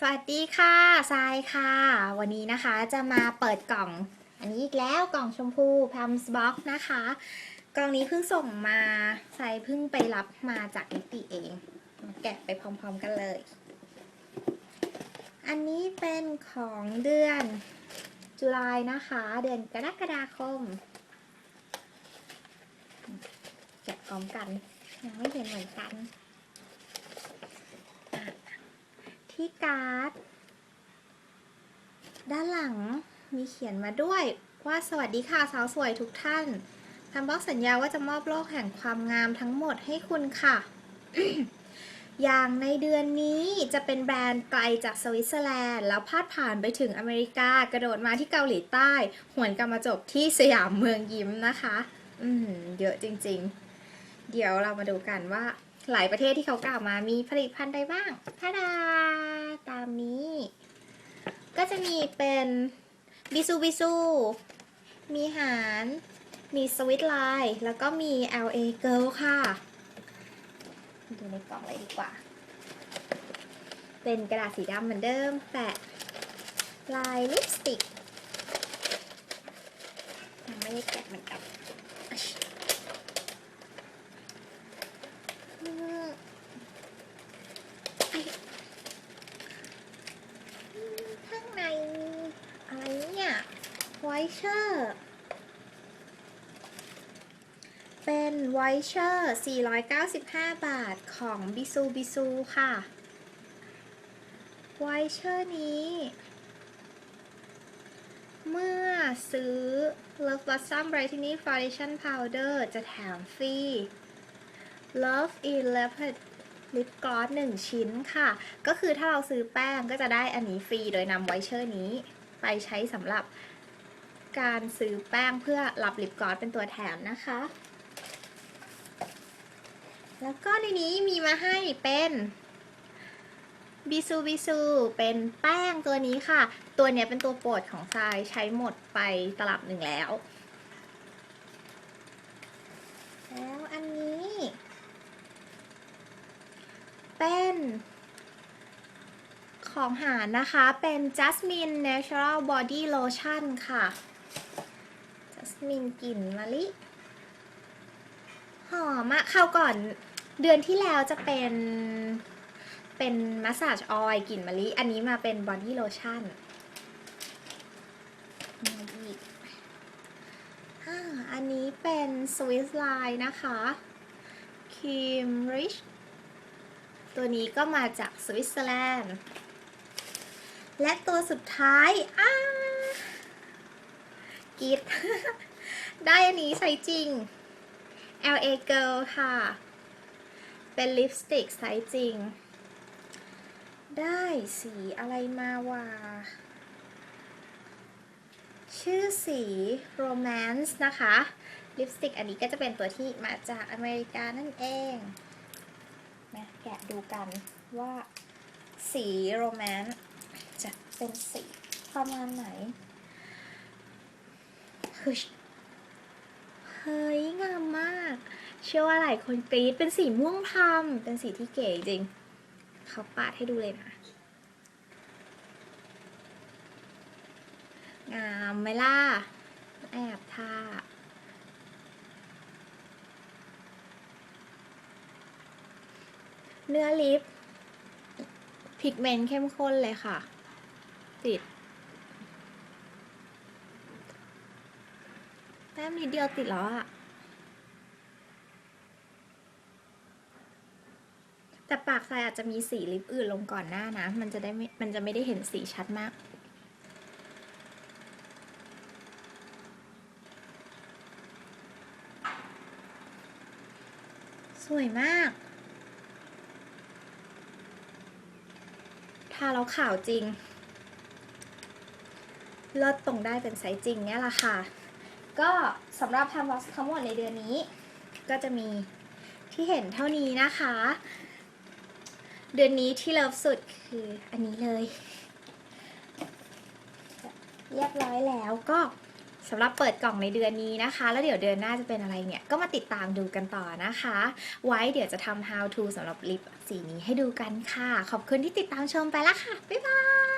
สวัสดีค่ะทรายค่ะ วันนี้นะคะจะมาเปิดกล่อง อันนี้อีกแล้วกล่องชมพูพัมส์บ็อกนะคะ กล่องนี้เพิ่งส่งมาทรายเพิ่งไปรับมาจากนิติเอง แกะไปพร้อมๆกันเลย อันนี้เป็นของเดือนจุลายนะคะ เดือนกรกฎาคม แกะพร้อมกัน ยังไม่เห็นเหมือนกัน ที่การ์ด ด้านหลังมีเขียนมาด้วยว่าสวัสดีค่ะสาวสวยทุกท่านทำบล็อกสัญญาว่าจะมอบโลกแห่งความงามทั้งหมดให้คุณค่ะ อย่างในเดือนนี้จะเป็นแบรนด์ไกลจากสวิตเซอร์แลนด์ แล้วพาดผ่านไปถึงอเมริกากระโดดมาที่เกาหลีใต้ หวนกลับมาจบที่สยามเมืองยิ้มนะคะ อืมเยอะจริงๆ เดี๋ยวเรามาดูกันว่า หลายประเทศที่เขากล่าวมามีผลิตภัณฑ์ใดบ้างทาดาตามนี้ ก็จะมีเป็นบิซูบิซู มีหาร มีสวิตไลน์แล้วก็มี LA Girl ค่ะ ดูในกล่องเลยดีกว่า เป็นกระดาษสีดำเหมือนเดิม แปะลายลิปสติกยังไม่ได้แกะเหมือนกันอืมไอ้อืมข้างในมีอะไรเนี่ย ไวเชอร์เป็นไวเชอร์ 495 บาทของบิซูบิซูค่ะ ไวเชอร์นี้ เมื่อซื้อ Love Blossom Brightening Foundation Powder จะแถมฟรี Love in Leopard Lip Gloss 1ชิ้นค่ะ ก็คือถ้าเราซื้อแป้งก็จะได้อันนี้ฟรี โดยนำไวเชอร์นี้ไปใช้สำหรับ การซื้อแป้งเพื่อรับลิปกลอสเป็นตัวแถมนะคะ แล้วก็ในนี้มีมาให้เป็นบิซูบิซูเป็นแป้งตัวนี้ค่ะ ตัวเนี้ยเป็นตัวโปรดของทรายใช้หมดไปตลับหนึ่งแล้ว แล้วอันนี้ เป็นของหารนะคะ เป็น Jasmine Natural Body Lotion ค่ะ Jasmine กลิ่นมะลิหอมอะคราก่อนเดือนที่แล้วจะเป็นเป็นมัสซาจออยล์กลิ่นมะลิ อันนี้มาเป็นบอดี้โลชั่นมาอีกอันนี้เป็นสวิสไลน์นะคะครีมริชตัวนี้ก็มาจากสวิตเซอร์แลนด์ และตัวสุดท้ายอ้ากิด ได้อันนี้ใช้จริง LA Girl ค่ะ เป็นลิปสติกไซส์จริง ได้สีอะไรมาว่าชื่อสี Romance นะคะ ลิปสติกอันนี้ก็จะเป็นตัวที่มาจากอเมริกานั่นเองนะแกะดูกันว่าสี Romance จะเป็นสีประมาณไหนเฮ้ยเฮ้ย งามมาก เชื่อว่าหลายคนกรี๊ดเป็นสีม่วงพรมเป็นสีที่เก๋จริง เขาปาดให้ดูเลยนะ งามไหมล่ะ แอบทาเนื้อลิปพิกเมนต์เข้มข้นเลยค่ะ ติดแต้มนิดเดียวติดแล้วอะ แต่ปากทรายอาจจะมีสีลิปอื่นลงก่อนหน้านะ มันจะได้ไม่มันจะไม่ได้เห็นสีชัดมาก สวยมาก ทาแล้วขาวจริง เลิศตรงได้เป็นไซส์จริงเนี่ยแหละค่ะ ก็สำหรับทำวอสทั้งหมดในเดือนนี้ ก็จะมีที่เห็นเท่านี้นะคะ เดือนนี้ที่เลิฟสุดคืออันนี้เลย เรียบร้อยแล้วก็สำหรับเปิดกล่องในเดือนนี้นะคะ แล้วเดี๋ยวเดือนหน้าจะเป็นอะไรเนี่ย ก็มาติดตามดูกันต่อนะคะ ไว้เดี๋ยวจะทำ how to สำหรับลิปสีนี้ให้ดูกันค่ะ ขอบคุณที่ติดตามชมไปแล้วค่ะ บ๊ายบาย